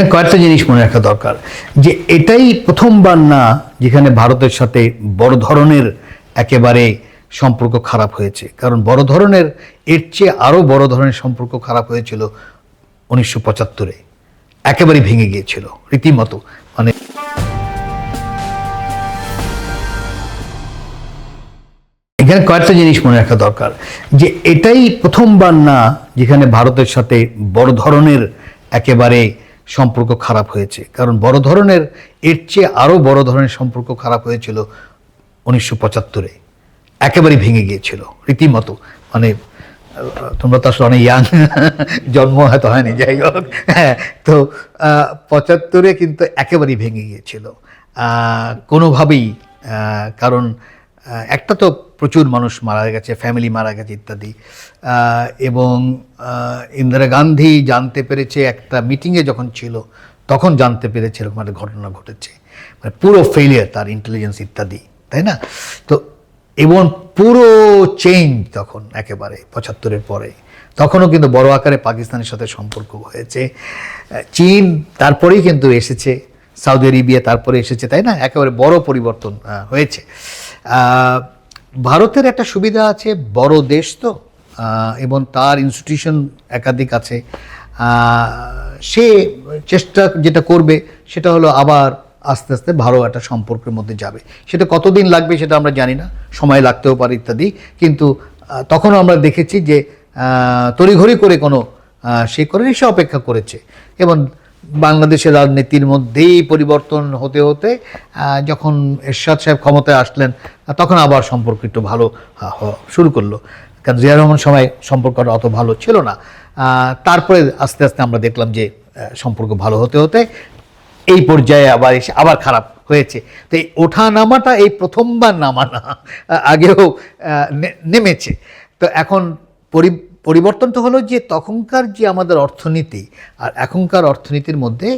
কয়েকটা জিনিস মনে রাখা দরকার, যে এটাই প্রথমবার না যেখানে ভারতের সাথে বড় ধরনের একেবারে সম্পর্ক খারাপ হয়েছে। কারণ বড় ধরনের, এর চেয়ে আরও বড় ধরনের সম্পর্ক খারাপ হয়েছিল উনিশশো পঁচাত্তরে। একেবারে ভেঙে গিয়েছিল, রীতিমতো। মানে এখানে কয়েকটা জিনিস মনে রাখা দরকার, যে এটাই প্রথমবার না যেখানে ভারতের সাথে বড় ধরনের একেবারে সম্পর্ক খারাপ হয়েছে। কারণ বড় ধরনের, এর চেয়ে আরও বড় ধরনের সম্পর্ক খারাপ হয়েছিল উনিশশো পঁচাত্তরে। একেবারে ভেঙে গিয়েছিল, রীতিমতো। মানে তোমরা তো আসলে অনেক ইয়াং জন্ম হয়তো হয়নি, যাই হোক। হ্যাঁ তো পঁচাত্তরে কিন্তু একেবারেই ভেঙে গিয়েছিল। কোনোভাবেই কারণ একটা তো প্রচুর মানুষ মারা গেছে ফ্যামিলি মারা গেছে ইত্যাদি। এবং ইন্দিরা গান্ধী জানতে পেরেছে একটা মিটিংয়ে যখন ছিল, তখন জানতে পেরেছে এরকম একটা ঘটনা ঘটেছে। মানে পুরো ফেলিয়ার তার ইন্টেলিজেন্স ইত্যাদি, তাই না? তো, এবং পুরো চেঞ্জ তখন একেবারে পঁচাত্তরের পরে। তখনও কিন্তু বড় আকারে পাকিস্তানের সাথে সম্পর্ক হয়েছে। চীন তারপরেই কিন্তু এসেছে সৌদি আরেবিয়া তারপরে এসেছে, তাই না? একেবারে বড় পরিবর্তন হয়েছে। ভারতের একটা সুবিধা আছে, বড় দেশ তো এবং তার ইনস্টিটিউশন একাধিক আছে। সে চেষ্টা যেটা করবে, সেটা হলো আবার আস্তে আস্তে ভালো একটা সম্পর্কের মধ্যে যাবে। সেটা কতদিন লাগবে সেটা আমরা জানি না, সময় লাগতেও পারে ইত্যাদি, কিন্তু তখনও আমরা দেখেছি যে তড়িঘড়ি করে কোনো সে করে সে অপেক্ষা করেছে। এবং বাংলাদেশের রাজনীতির মধ্যেই পরিবর্তন হতে হতে যখন এরশাদ সাহেব ক্ষমতায় আসলেন তখন আবার সম্পর্ক একটু ভালো শুরু করল। কারণ জিয়া রহমান সময় সম্পর্কটা অত ভালো ছিল না। তারপরে আস্তে আস্তে আমরা দেখলাম যে সম্পর্ক ভালো হতে হতে এই পর্যায়ে আবার এসে আবার খারাপ হয়েছে। তো এই ওঠা নামাটা এই প্রথমবার নামা না আগেও নেমেছে। তো এখন পরি, পরিবর্তন তো হলো যে তখনকার যে আমাদের অর্থনীতি আর এখনকার অর্থনীতির মধ্যে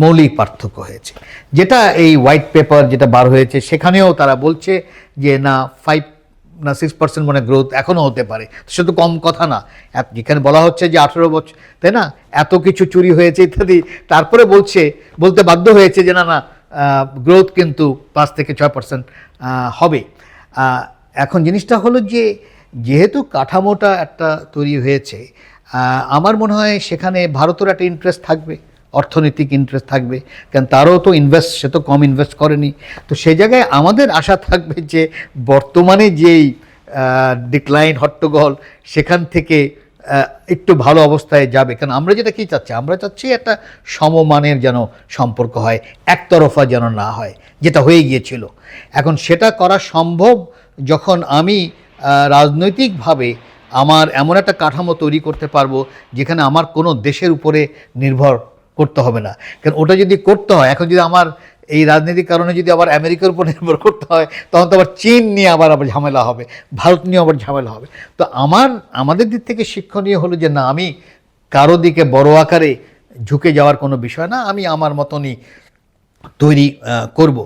মৌলিক পার্থক্য হয়েছে। যেটা এই হোয়াইট পেপার যেটা বার হয়েছে, সেখানেও তারা বলছে যে, না ফাইভ না সিক্স পার্সেন্ট মানে গ্রোথ এখনও হতে পারে। তো কম কথা না। যেখানে বলা হচ্ছে যে, আঠেরো বছর, তাই না? এত কিছু চুরি হয়েছে ইত্যাদি। তারপরে বলছে, বলতে বাধ্য হয়েছে যে, না না গ্রোথ কিন্তু পাঁচ থেকে ছয় পার্সেন্ট হবে। এখন জিনিসটা হলো যে, যেহেতু কাঠামোটা একটা তৈরি হয়েছে আমার মনে হয় সেখানে ভারতের একটা ইন্টারেস্ট থাকবে। অর্থনৈতিক ইন্টারেস্ট থাকবে। কারণ তারও তো ইনভেস্ট সে তো কম ইনভেস্ট করেনি। তো সেই জায়গায় আমাদের আশা থাকবে যে বর্তমানে যেই ডিক্লাইন হট্টগোল, সেখান থেকে একটু ভালো অবস্থায় যাবে। কারণ আমরা যেটা কী চাচ্ছি? আমরা চাচ্ছি একটা সমমানের যেন সম্পর্ক হয়, একতরফা যেন না হয়, যেটা হয়ে গিয়েছিল। এখন সেটা করা সম্ভব যখন আমি রাজনৈতিকভাবে আমার এমন একটা কাঠামো তৈরি করতে পারব যেখানে আমার কোনো দেশের উপরে নির্ভর করতে হবে না। কারণ ওটা যদি করতে হয়, এখন যদি আমার এই রাজনৈতিক কারণে যদি আবার আমেরিকার উপর নির্ভর করতে হয়, তখন তো আবার চীন নিয়ে আবার আবার ঝামেলা হবে, ভারত নিয়ে আবার ঝামেলা হবে। তো আমার, আমাদের দিক থেকে শিক্ষণীয় হলো যে, না, আমি কারও দিকে বড় আকারে ঝুঁকে যাওয়ার কোনো বিষয় না, আমি আমার মতনই তৈরি করব।